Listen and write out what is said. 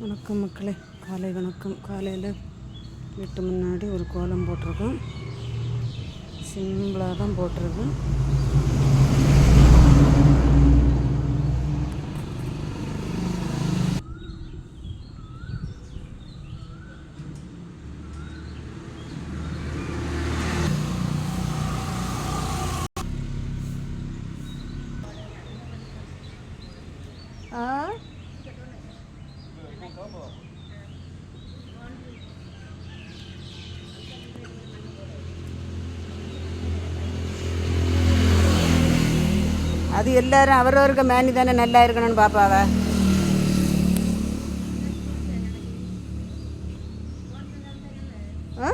வணக்கம் மக்களே. காலை வணக்கம். காலையில் வீட்டு முன்னாடி ஒரு கோலம் போட்டிருக்கோம். சிம்பிளாக தான் போட்டிருக்கோம். ஆ? அது எல்லாரும் அவரவருக்கு மேனி தானே நல்லா இருக்கணும்னு பாப்பாவ? ஆ?